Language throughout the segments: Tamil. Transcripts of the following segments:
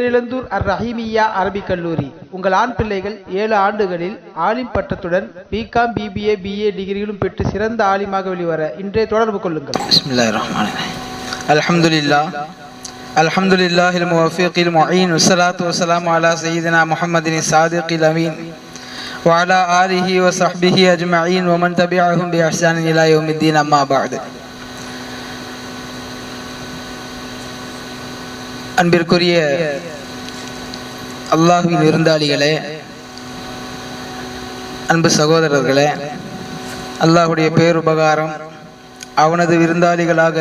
பேரிழந்தூர் அர் ரஹீமியா அரபிக் கல்லூரி உங்கள் ஆண் பிள்ளைகள் ஏழு ஆண்டுகளில் ஆலிம் பட்டத்துடன் பிகாம் பிபிஏ பிஏ டிகிரிகளும் பெற்று சிறந்த ஆலிமாக வெளிவர இன்றே தொடர்பு கொள்ளுங்கள் بسم الله الرحمن الرحيم الحمد لله الحمد لله الموفق المعين والصلاة والسلام على سيدنا محمد الصادق الأمين وعلى آله وصحبه أجمعين ومن تبعهم بإحسان إلى يوم الدين أما بعد அன்பிற்குரிய அல்லாஹுவின் விருந்தாளிகளே அன்பு சகோதரர்களே அல்லாஹுடைய பேருபகாரம் அவனது விருந்தாளிகளாக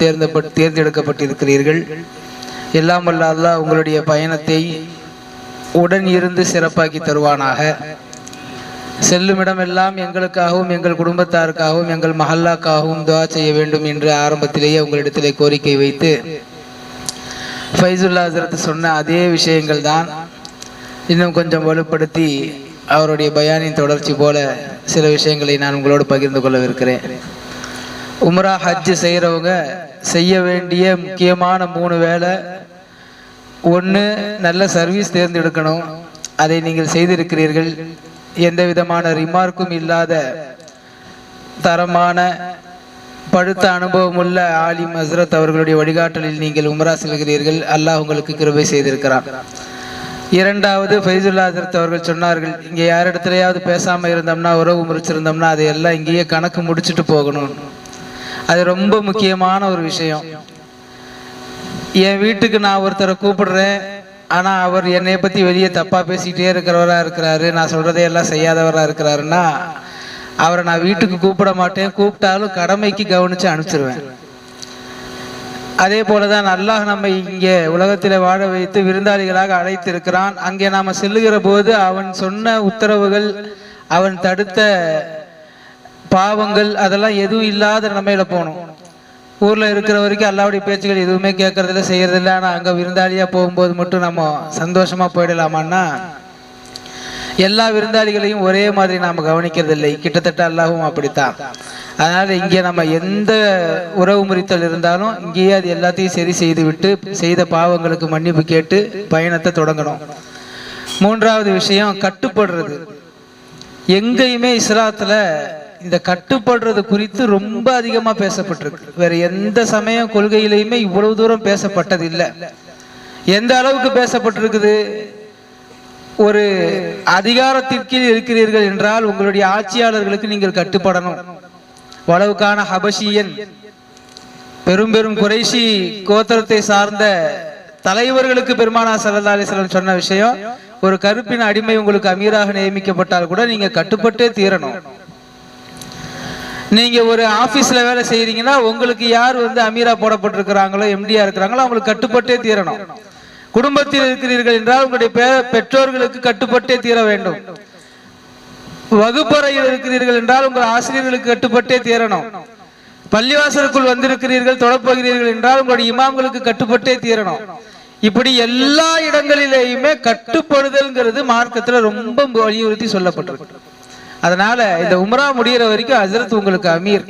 தேர்ந்தப்பட் தேர்ந்தெடுக்கப்பட்டிருக்கிறீர்கள். எல்லாம் வல்ல அல்லாஹ் உங்களுடைய பயணத்தை உடன் இருந்து சிறப்பாக்கி தருவானாக. செல்லும் இடமெல்லாம் எங்களுக்காகவும் எங்கள் குடும்பத்தாருக்காகவும் எங்கள் மஹல்லாக்காகவும் துவா செய்ய வேண்டும் என்று ஆரம்பத்திலேயே உங்களிடத்திலே கோரிக்கை வைத்து ஃபைசுல்லா ஹசரத் சொன்ன அதே விஷயங்கள் தான் இன்னும் கொஞ்சம் வலுப்படுத்தி அவருடைய பயானின் தொடர்ச்சி போல சில விஷயங்களை நான் உங்களோடு பகிர்ந்து கொள்ளவிருக்கிறேன். உம்ரா ஹஜ்ஜு செய்கிறவங்க செய்ய வேண்டிய முக்கியமான மூணு வேலை ஒன்று நல்ல சர்வீஸ் தேர்ந்தெடுக்கணும். அதை நீங்கள் செய்திருக்கிறீர்கள். எந்த விதமான ரிமார்க்கும் இல்லாத தரமான படுத்த அனுபவமுள்ள ஆலிம் மஸ்ரத் அவர்களுடைய வழிகாட்டலில் நீங்கள் உம்ரா செல்கிறீர்கள். அல்லாஹ் உங்களுக்கு கிருபை செய்திருக்கிறான் இரண்டாவது ஃபைசுல்லா ஹசரத் அவர்கள் சொன்னார்கள் இங்கே யார் இடத்துலையாவது பேசாமல் இருந்தோம்னா உறவு முறிச்சிருந்தோம்னா அதையெல்லாம் இங்கேயே கணக்கு முடிச்சுட்டு போகணும். அது ரொம்ப முக்கியமான ஒரு விஷயம். என் வீட்டுக்கு நான் ஒருத்தரை கூப்பிடுறேன். ஆனால் அவர் என்னை பற்றி வெளியே தப்பாக பேசிக்கிட்டே இருக்கிறவராக இருக்கிறாரு. நான் சொல்கிறதையெல்லாம் செய்யாதவராக இருக்கிறாருன்னா அவரை நான் வீட்டுக்கு கூப்பிட மாட்டேன். கூப்பிட்டாலும் கடமைக்கு கவனித்து அனுப்பிச்சிருவேன். அதே போல தான் அல்லாஹ் நம்மை இங்கே உலகத்தில் வாழ வைத்து விருந்தாளிகளாக அழைத்திருக்கிறான். அங்கே நாம் செல்லுகிற போது அவன் சொன்ன உத்தரவுகள் அவன் தடுத்த பாவங்கள் அதெல்லாம் எதுவும் இல்லாத நிலைமையில போகணும். ஊரில் இருக்கிற வரைக்கும் அல்லாவுடைய பேச்சுகள் எதுவுமே கேட்கறதில்ல செய்யறதில்ல. ஆனால் அங்கே விருந்தாளியாக போகும்போது மட்டும் நம்ம சந்தோஷமாக போயிடலாமான்னா எல்லா விருந்தாளிகளையும் ஒரே மாதிரி நாம் கவனிக்கிறதில்லை. கிட்டத்தட்ட அல்லாவும் அப்படித்தான். அதனால் இங்கே நம்ம எந்த உறவு முறித்தல் இருந்தாலும் இங்கேயே அது எல்லாத்தையும் சரி செய்து விட்டு செய்த பாவங்களுக்கு மன்னிப்பு கேட்டு பயணத்தை தொடங்கணும். மூன்றாவது விஷயம் கட்டுப்படுறது. எங்கேயுமே இஸ்லாத்தில் இந்த கட்டுப்படுறது குறித்து ரொம்ப அதிகமாக பேசப்பட்டிருக்கு. வேற எந்த சமயம் கொள்கையிலையுமே இவ்வளவு தூரம் பேசப்பட்டது இல்லை எந்த அளவுக்கு பேசப்பட்டிருக்குது? ஒரு அதிகாரத்திற்கு இருக்கிறீர்கள் என்றால் உங்களுடைய ஆட்சியாளர்களுக்கு நீங்கள் கட்டுப்படணும். வளவுக்கான ஹபஷியன் பெரும் பெரும் குறைஷி கோத்திரத்தை சார்ந்த தலைவர்களுக்கு பெருமானா சல்லா அலிஸ்லாம் சொன்ன விஷயம் ஒரு கருப்பின் அடிமை உங்களுக்கு அமீராக நியமிக்கப்பட்டால் கூட நீங்க கட்டுப்பட்டே தீரணும். நீங்க ஒரு ஆபீஸ்ல வேலை செய்யறீங்கன்னா உங்களுக்கு யார் வந்து அமீரா போடப்பட்டிருக்கிறாங்களோ எம்டியா இருக்கிறாங்களோ அவங்களுக்கு கட்டுப்பட்டே தீரணும். குடும்பத்தில் இருக்கிறீர்கள் என்றால் உங்களுடைய பெற்றோர்களுக்கு கட்டுப்பட்டே தீர வேண்டும். வகுப்பறையில் இருக்கிறீர்கள் என்றால் உங்கள் ஆசிரியர்களுக்கு கட்டுப்பட்டே தீரணும். பள்ளிவாசலுக்குள் வந்திருக்கிறீர்கள் தொடப்போகிறீர்கள் என்றால் உங்களுடைய இமாம்களுக்கு கட்டுப்பட்டே தீரணும். இப்படி எல்லா இடங்களிலேயுமே கட்டுப்படுதல்ங்கிறது மார்க்கத்துல ரொம்ப வலியுறுத்தி சொல்லப்பட்டிருக்கு. அதனால இந்த உம்ரா முடிகிற வரைக்கும் ஹசரத் உங்களுக்கு அமீர்.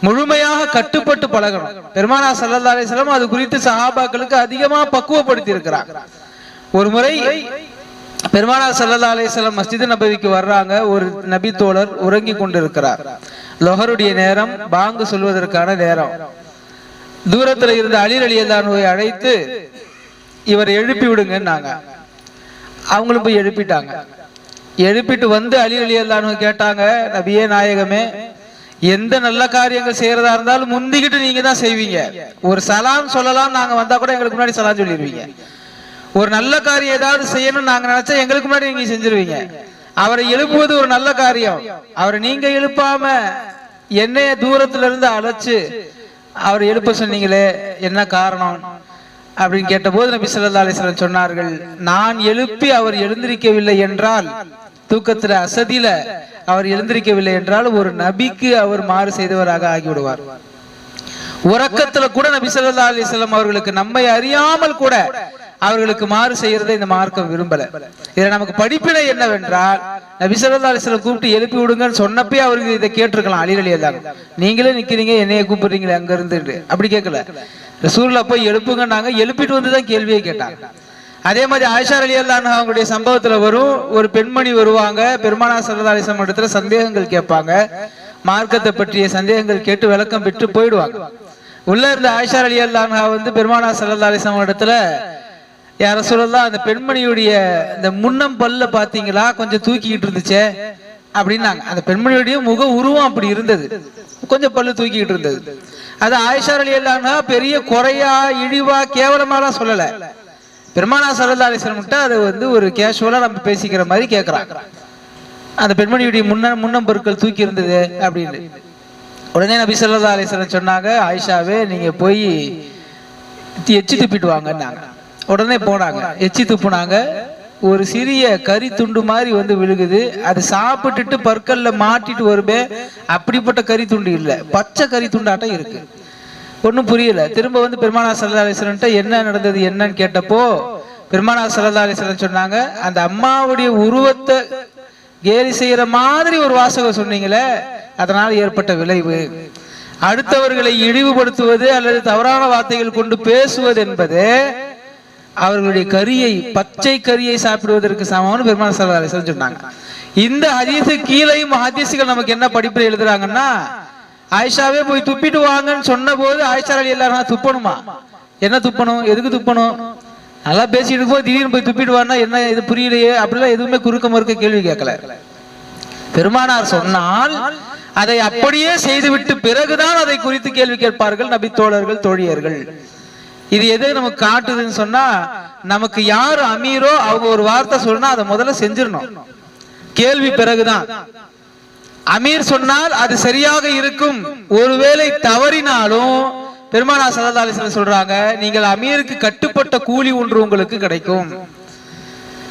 முழுமையாக கட்டுப்பட்டு பழகணும். பெருமானா சல்லா அலிஸ்லாம் அது குறித்து சஹாபாக்களுக்கு அதிகமா பக்குவப்படுத்தி இருக்கிறார் ஒரு முறை பெருமானா சல்லா அலிஸ்லாம் மஸ்ஜித் நபவிக்கு வர்றாங்க. ஒரு நபி தோழர் உறங்கி கொண்டிருக்கிறார். லொஹருடைய நேரம் பாங்கு சொல்வதற்கான நேரம். தூரத்துல இருந்த அலிர் அலியதானுவை அழைத்து இவர் எழுப்பி விடுங்கன்னாங்க. அவங்களும் போய் எழுப்பிட்டாங்க. எழுப்பிட்டு வந்து அலி அலியதானு கேட்டாங்க நபியே நாயகமே எந்த நல்ல காரியங்கள் செய்யறதா இருந்தாலும் முந்திக்கிட்டு நீங்க தான் செய்வீங்க. ஒரு சலாம் சொல்லலாம் நாங்க வந்தா கூட எங்களுக்கு முன்னாடி சலாம் சொல்லிடுவீங்க ஒரு நல்ல காரியம் ஏதாவது செய்யணும்னு நாங்க நினைச்சா எங்களுக்கு முன்னாடி நீங்க செஞ்சிருவீங்க. அவரை எழுப்புவது ஒரு நல்ல காரியம். அவரை நீங்க எழுப்பாம என்னைய தூரத்துல இருந்து அழைச்சு அவர் எழுப்ப சொன்னீங்களே என்ன காரணம்? அப்படின்னு கேட்டபோது நபி சொல்லா அலிஸ்லாம் சொன்னார்கள் நான் எழுப்பி அவர் எழுந்திருக்கவில்லை என்றால் தூக்கத்துல அசதியில அவர் எழுந்திருக்கவில்லை என்றால் ஒரு நபிக்கு அவர் மாறு செய்தவராக ஆகிவிடுவார். உறக்கத்துல கூட நபி சொல்லா அலிஸ்லாம் அவர்களுக்கு நம்மை அறியாமல் கூட அவர்களுக்கு மாறு செய்யறதை இந்த மார்க்கம் விரும்பல. இதுல நமக்கு படிப்பினை என்னவென்றால் நபி சொல்லா அலிஸ்லாம் கூப்பிட்டு எழுப்பி விடுங்கன்னு சொன்னப்பே அவருக்கு இதை கேட்டிருக்கலாம் அலி தான் நீங்களே நிக்கிறீங்க என்னைய கூப்பிடுறீங்களே அங்க இருந்து அப்படி கேட்கல. சூழல போய் எழுப்புங்கன்னாங்க எழுப்பிட்டு வந்து தான் கேள்வியே கேட்டாங்க அதே மாதிரி ஆயிஷா அலி அல்லான் அவங்களுடைய சம்பவத்துல வரும். ஒரு பெண்மணி வருவாங்க. பெருமானா சல்லா இடத்துல சந்தேகங்கள் கேட்பாங்க. மார்க்கத்தை பற்றிய சந்தேகங்கள் கேட்டு விளக்கம் பெற்று போயிடுவாங்க. உள்ள இருந்த ஆயிஷா அலி அல்லான்ஹா வந்து பெருமானா சல்லா இடத்துல யார சொல்லலாம் அந்த பெண்மணியுடைய இந்த முன்னம் பல்ல பாத்தீங்களா? கொஞ்சம் தூக்கிக்கிட்டு இருந்துச்சே அப்படின்னாங்க. அந்த பெண்மணியுடைய முக உருவம் அப்படி இருந்தது. கொஞ்சம் பல்லு தூக்கிக்கிட்டு இருந்தது. அது ஆயிஷா அலி அல்லான்ஹா பெரிய குறையா இழிவா கேவலமாலாம் சொல்லலை. பெருமானா சல்லா அலிஸ்லம்கிட்ட அது வந்து ஒரு கேஷுவலா நம்ம பேசிக்கிற மாதிரி கேட்கறாங்க அந்த பெண்மணியுடைய முன்ன முன்னம் பொருட்கள் தூக்கி இருந்தது அப்படின்னு. உடனே நபி ஸல்லல்லாஹு அலைஹி சொன்னாங்க ஆயிஷாவே நீங்க போய் எச்சு எச்சி துப்பிட்டு வாங்கன்னாங்க. உடனே போனாங்க. எச்சி துப்புனாங்க. ஒரு சிறிய கறி துண்டு மாதிரி வந்து விழுகுது. அது சாப்பிட்டுட்டு பற்கல்ல மாட்டிட்டு வருமே அப்படிப்பட்ட கறி துண்டு இல்லை. பச்சை கறி துண்டாட்டம் இருக்கு. ஒன்றும் புரியல. திரும்ப வந்து பெருமானா சல்லா அலிஸ்வரன்ட்ட என்ன நடந்தது என்னன்னு கேட்டப்போ பெருமானா சல்லா அலிஸ்வரன் சொன்னாங்க அந்த அம்மாவுடைய உருவத்தை கேலி செய்யற மாதிரி ஒரு வாசகம் சொன்னீங்களே அதனால் ஏற்பட்ட விளைவு. அடுத்தவர்களை இழிவுபடுத்துவது அல்லது தவறான வார்த்தைகள் கொண்டு பேசுவது என்பது அவர்களுடைய கரியை பச்சை கரியை சாப்பிடுவதற்கு சமம்னு பெருமாள் சல்லா அலிஸ்வரன் சொன்னாங்க. இந்த ஹதீஸு கீழையும் ஹதீஸுகள் நமக்கு என்ன படிப்பில் எழுதுறாங்கன்னா ஆயிஷாவே போய் துப்பிட்டு வாங்கன்னு சொன்ன போது ஆயிஷா அலி எல்லாரும் துப்பணுமா? என்ன துப்பணும்? எதுக்கு துப்பணும்? நல்லா பேசிட்டு இருக்கும்போது திடீர்னு போய் துப்பிட்டு வான்னா என்ன இது புரியலையே? அப்படிலாம் எதுவுமே குறுக்க மறுக்க கேள்வி கேட்கல. பெருமானார் சொன்னால் அதை அப்படியே செய்துவிட்டு பிறகுதான் அதை குறித்து கேள்வி கேட்பார்கள் நபி தோழர்கள் தோழியர்கள். இது எது நமக்கு காட்டுதுன்னு சொன்னா நமக்கு யார் அமீரோ அவங்க ஒரு வார்த்தை சொன்னா அதை முதல்ல செஞ்சிடணும். கேள்வி பிறகுதான். அமீர் சொன்னால் அது சரியாக இருக்கும். ஒருவேளை தவறினாலும் பெருமானா சல்லா அலிஸ்லாம் சொல்றாங்க நீங்கள் அமீருக்கு கட்டுப்பட்ட கூலி ஒன்று உங்களுக்கு கிடைக்கும்.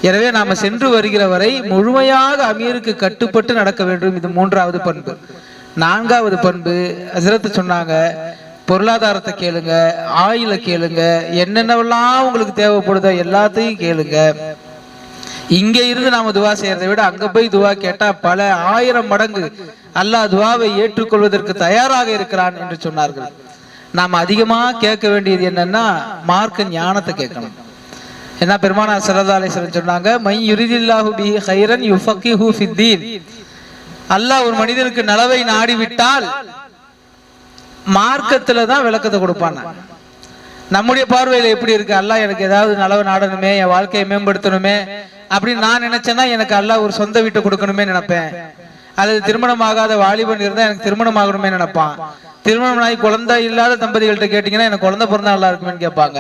எனவே நாம சென்று வருகிற வரை முழுமையாக அமீருக்கு கட்டுப்பட்டு நடக்க வேண்டும். இது மூன்றாவது பண்பு. நான்காவது பண்பு அசரத்து சொன்னாங்க பொருளாதாரத்தை கேளுங்க ஆயில கேளுங்க என்னென்னவெல்லாம் உங்களுக்கு தேவைப்படுதோ எல்லாத்தையும் கேளுங்க. இங்க இருந்து நாம துவா செய்யறதை விட அங்க போய் துவா கேட்டா பல ஆயிரம் மடங்கு அல்லாஹ் துவாவை ஏற்றுக்கொள்வதற்கு தயாராக இருக்கிறான் என்று சொன்னார்கள். நாம் அதிகமா கேட்க வேண்டியது என்னன்னா மார்க்க ஞானத்தை கேட்கணும். என்ன பெருமானா சல்லா அலிஸ்வரன் சொன்னாங்க மை யுரிதில்லாஹு பி ஹைரன் யுஃபக்கிஹு ஃபித்தீன். அல்லாஹ் ஒரு மனிதனுக்கு நலவை நாடிவிட்டால் மார்க்கத்துல தான் விளக்கத்தை கொடுப்பாங்க நம்முடைய பார்வையில எப்படி இருக்கு? அல்லாஹ் எனக்கு ஏதாவது நலவு நாடணுமே என் வாழ்க்கையை மேம்படுத்தணுமே அப்படின்னு நான் நினைச்சேன்னா எனக்கு அல்லா ஒரு சொந்த வீட்டை கொடுக்கணுமே நினைப்பேன். அல்லது திருமணம் ஆகாத வாலிபன் இருந்தா எனக்கு திருமணம் ஆகணுமே நினைப்பான். திருமணம் ஆகி குழந்தை இல்லாத தம்பதிகள்கிட்ட கேட்டீங்கன்னா எனக்கு குழந்தை பிறந்தா நல்லா இருக்குமேன்னு கேட்பாங்க.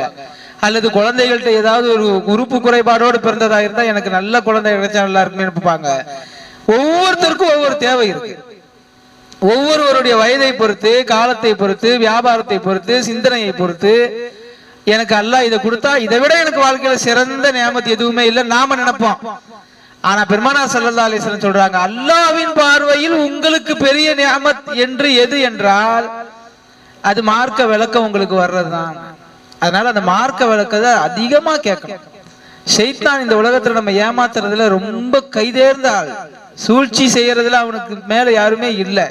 அல்லது குழந்தைகள்கிட்ட ஏதாவது ஒரு உறுப்பு குறைபாடோடு பிறந்ததா இருந்தா எனக்கு நல்ல குழந்தை கிடைச்சா நல்லா இருக்குமே நினைப்பாங்க. ஒவ்வொருத்தருக்கும் ஒவ்வொரு தேவை இருக்கு. ஒவ்வொருவருடைய வயதை பொறுத்து காலத்தை பொறுத்து வியாபாரத்தை பொறுத்து சிந்தனையை பொறுத்து எனக்கு அல்லாஹ் இதை கொடுத்தா இதை விட எனக்கு வாழ்க்கையில சிறந்த நியமத்து எதுவுமே இல்லை. நாம நினைப்போம். ஆனா பெருமானா சல்லா அலிஸ்லாம் சொல்றாங்க அல்லாவின் பார்வையில் உங்களுக்கு பெரிய நியமத் என்று எது என்றால் அது மார்க்க விளக்கம் உங்களுக்கு வர்றதுதான். அதனால அந்த மார்க்க விளக்கத்தை அதிகமா கேட்கணும். ஷைத்தான் இந்த உலகத்துல நம்ம ஏமாத்துறதுல ரொம்ப கைதேர்ந்த ஆள். சூழ்ச்சி செய்யறதுல அவனுக்கு மேல யாருமே இல்லை.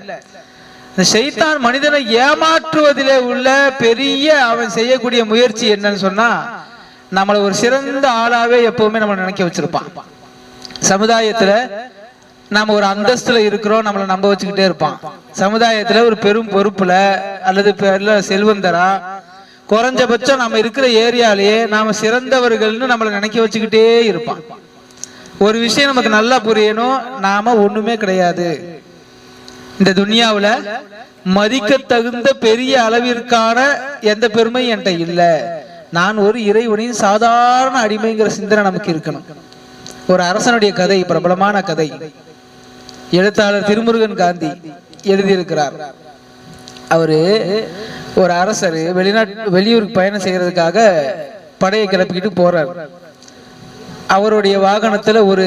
இந்த செய்தான் மனிதனை ஏமாற்றுவதிலே உள்ள பெரிய அவன் செய்யக்கூடிய முயற்சி என்னன்னு சொன்னா நம்மளை ஒரு சிறந்த ஆளாவே எப்பவுமே நம்ம நினைக்க வச்சிருப்பான். சமுதாயத்துல நாம ஒரு அந்தஸ்துல இருக்கிறோம் நம்மளை நம்ப வச்சுக்கிட்டே இருப்பான். சமுதாயத்துல ஒரு பெரும் பொறுப்புல அல்லது பெரிய செல்வந்தரா குறைஞ்சபட்சம் நம்ம இருக்கிற ஏரியாலேயே நாம சிறந்தவர்கள்னு நம்மளை நினைக்க வச்சுக்கிட்டே இருப்பான். ஒரு விஷயம் நமக்கு நல்லா புரியணும் நாம ஒண்ணுமே கிடையாது. இந்த துனியாவில் மதிக்க தகுந்த பெரிய அளவிற்கான எந்த பெருமையும் என்கிட்ட இல்லை. நான் ஒரு இறைவனின் சாதாரண அடிமைங்கிற சிந்தனை நமக்கு இருக்கணும். ஒரு அரசனுடைய கதை பிரபலமான கதை. எழுத்தாளர் திருமுருகன் காந்தி எழுதியிருக்கிறார். அவரு ஒரு அரசர் வெளிநாட்டு வெளியூருக்கு பயணம் செய்யறதுக்காக படையை கிளப்பிக்கிட்டு போறார். அவருடைய வாகனத்துல ஒரு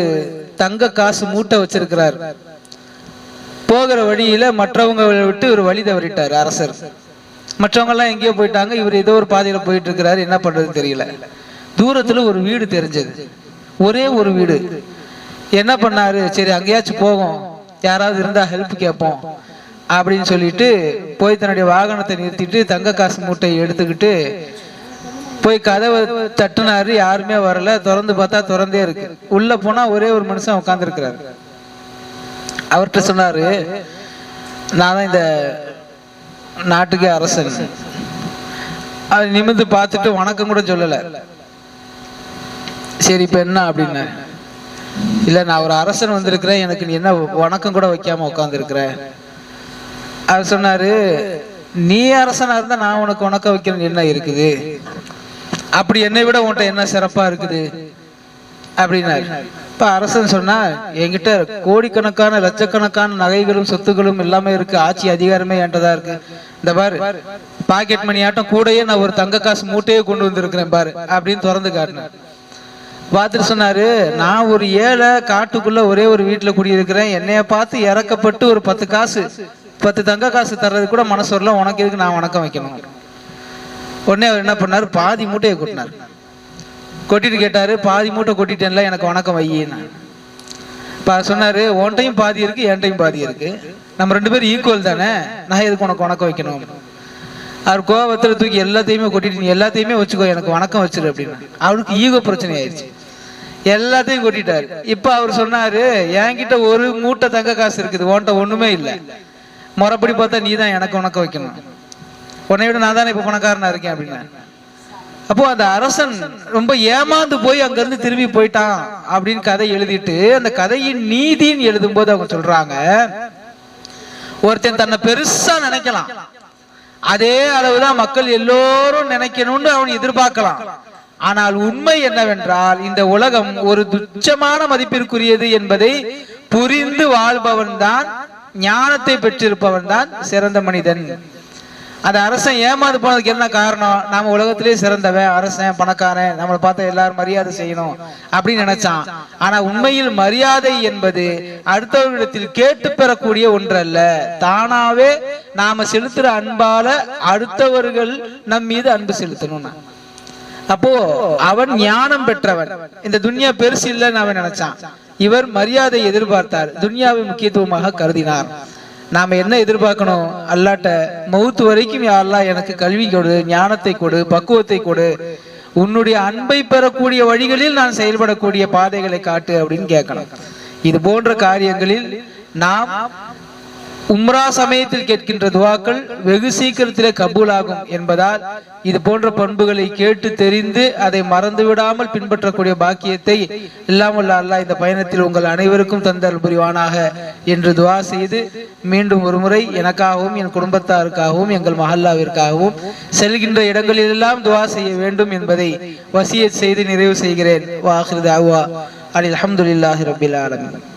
தங்க காசு மூட்டை வச்சிருக்கிறார். போகிற வழியில மற்றவங்க விட்டு இவர் வழி தவறிட்டார் அரசர். மற்றவங்க எல்லாம் எங்கேயோ போயிட்டாங்க இவர் ஏதோ ஒரு பாதையில போயிட்டு இருக்கிறாரு என்ன பண்றதுன்னு தெரியல. தூரத்துல ஒரு வீடு தெரிஞ்சது. ஒரே ஒரு வீடு. என்ன பண்ணாரு? சரி அங்கேயாச்சும் போவோம். யாராவது இருந்தா ஹெல்ப் கேட்போம் அப்படின்னு சொல்லிட்டு போய் தன்னுடைய வாகனத்தை நிறுத்திட்டு தங்க காசு மூட்டையை எடுத்துக்கிட்டு போய் கதவை தட்டுனாரு. யாருமே வரல. திறந்து பார்த்தா திறந்தே இருக்கு. உள்ள போனா ஒரே ஒரு மனுஷன் உட்காந்துருக்கிறாரு அவர்கிட்ட சொன்னாரு நான் தான் இந்த நாட்டுக்கு அரசன். அவர் நிமிர்ந்து பார்த்துட்டு வணக்கம் கூட சொல்லலை. சரி இப்போ என்ன அப்படின்னு. இல்லை நான் ஒரு அரசன் வந்திருக்கிறேன். எனக்கு நீ என்ன வணக்கம் கூட வைக்காம உட்காந்துருக்கிற அவர் சொன்னாரு நீ அரசனாக இருந்தால் நான் உனக்கு வணக்கம் வைக்கணும் என்ன இருக்குது? அப்படி என்னை விட உன்கிட்ட என்ன சிறப்பாக இருக்குது? அப்படின்னாரு. இப்ப அரசன் சொன்னா என்கிட்ட கோடிக்கணக்கான லட்சக்கணக்கான நகைகளும் சொத்துகளும் எல்லாமே இருக்கு ஆட்சி அதிகாரமே என்கிட்ட இருக்கு. இந்த பாரு பாக்கெட் மணி ஆட்டம் கூடயே நான் ஒரு தங்க காசு மூட்டையே கொண்டு வந்திருக்கிறேன் பாரு அப்படின்னு திறந்து காட்டினேன் பார்த்துட்டு சொன்னாரு நான் ஒரு ஏழை காட்டுக்குள்ள ஒரே ஒரு வீட்டுல குடியிருக்கிறேன் என்னைய பார்த்து இறக்கப்பட்டு ஒரு பத்து காசு பத்து தங்க காசு தர்றது கூட மனசு வரல உனக்கு எதுக்கு நான் வணக்கம் வைக்கணும்? உடனே அவர் என்ன பண்ணாரு பாதி மூட்டையை கொட்டினார். கொட்டிட்டு கேட்டாரு பாதி மூட்டை கொட்டிட்டேன்ல எனக்கு வணக்கம் வையின்னு. இப்போ சொன்னாரு உன்ட்டையும் பாதி இருக்கு என்கிட்டையும் பாதி இருக்கு. நம்ம ரெண்டு பேரும் ஈக்குவல் தானே? நான் எதுக்கு உனக்கு வணக்கம் வைக்கணும்? அவர் கோபத்தில் தூக்கி எல்லாத்தையுமே கொட்டிட்டு நீ எல்லாத்தையுமே வச்சுக்கோ எனக்கு வணக்கம் வச்சிரு அப்படின்னு. அவருக்கு ஈகோ பிரச்சனை ஆயிடுச்சு எல்லாத்தையும் கொட்டிட்டாரு. இப்போ அவர் சொன்னாரு என்கிட்ட ஒரு மூட்டை தங்க காசு இருக்குது உன்கிட்ட ஒன்றுமே இல்லை. முறைப்படி பார்த்தா நீ தான் எனக்கு வணக்கம் வைக்கணும். உன்னை விட நான் தானே இப்போ பணக்காரனா இருக்கேன் அப்படின்னா. அப்போ அந்த அரசன் ரொம்ப ஏமாந்து போய் அங்கிருந்து திரும்பி போயிட்டான் அப்படின்னு கதை எழுதிட்டு அந்த கதையின் நீதின்னு எழுதும்போது அவங்க சொல்றாங்க ஒருத்தன் தன்னை பெருசா நினைக்கலாம். அதே அளவுதான் மக்கள் எல்லோரும் நினைக்கணும்னு அவன் எதிர்பார்க்கலாம். ஆனால் உண்மை என்னவென்றால் இந்த உலகம் ஒரு துச்சமான மதிப்பிற்குரியது என்பதை புரிந்து வாழ்பவன் தான் ஞானத்தை பெற்றிருப்பவன் தான் சிறந்த மனிதன். அந்த அரசன் ஏமாந்து போனதுக்கு என்ன காரணம்? நாம உலகத்திலே சிறந்தவன் அரசன் பணக்காரன் நம்மளை பார்த்து எல்லாரும் மரியாதை செய்யணும் அப்படின்னு நினைச்சான். ஆனா உண்மையில் மரியாதை என்பது அடுத்தவர்களிடத்தில் கேட்டு பெறக்கூடிய ஒன்றல்ல. தானாவே நாம செலுத்துற அன்பால அடுத்தவர்கள் நம் மீது அன்பு செலுத்தணும்னா. அப்போ அவன் ஞானம் பெற்றவன். இந்த துன்யா பெருசு இல்லைன்னு அவன் நினைச்சான். இவர் மரியாதை எதிர்பார்த்தார். துன்யாவை முக்கியத்துவமாக கருதினார். நாம் என்ன எதிர்பார்க்கணும்? அல்லாட்ட மௌத்து வரைக்கும் யாரெல்லாம் எனக்கு கல்வி கொடு ஞானத்தை கொடு பக்குவத்தை கொடு. உன்னுடைய அன்பை பெறக்கூடிய வழிகளில் நான் செயல்படக்கூடிய பாதைகளை காட்டு அப்படின்னு கேட்கணும். இது போன்ற காரியங்களில் நாம் உம்ரா சமயத்தில் கேட்கின்ற துவாக்கள் வெகு சீக்கிரத்திலே கபூலாகும் என்பதால் இது போன்ற பண்புகளை கேட்டு தெரிந்து அதை மறந்து விடாமல் பின்பற்றக்கூடிய பாக்கியத்தை இல்லாமல் அல்லாஹ் இந்த பயணத்தில் உங்கள் அனைவருக்கும் தந்தல் புரிவானாக என்று துவா செய்து மீண்டும் ஒரு முறை எனக்காகவும் என் குடும்பத்தாருக்காகவும் எங்கள் மஹல்லாவிற்காகவும் செல்கின்ற இடங்களிலெல்லாம் துவா செய்ய வேண்டும் என்பதை வசிய செய்து நிறைவு செய்கிறேன். வாஹிர் தாவா. அலி அஹமதுல்லாஹி ரபில் ஆலமின்.